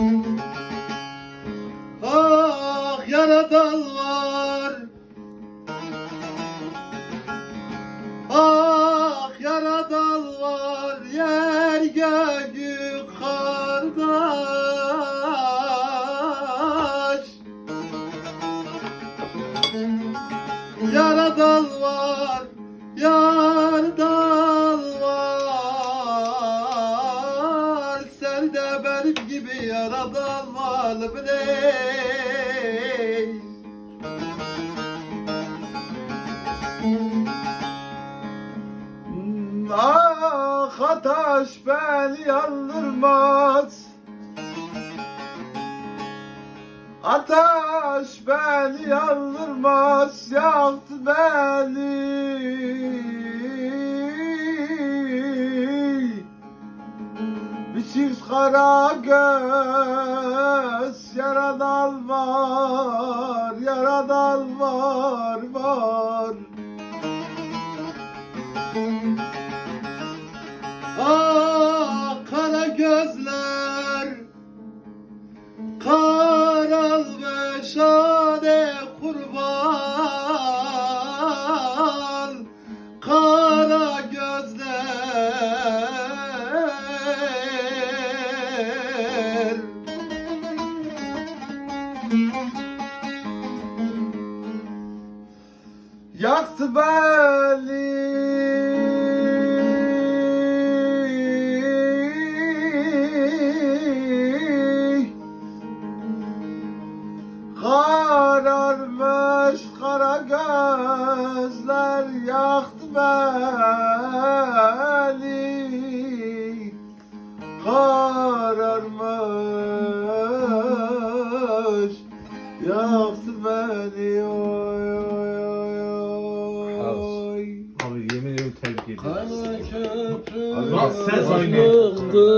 Ah yaradan var Ah yaradan var yer gök kardeş. Yaradan var Yardan De benim gibi yaradan var biley Ah ataş beni yandırmaz. Ataş beni yandırmaz Yaktı beni Çift kara göz Yaradan var Yaradan var var. Ah kara gözler Karal ve şade kurban Yaktı beni Kararmış kara gözler yaktı beni Kararmış tebrik ediyorum. Kara köprü ses aynı. Yıktı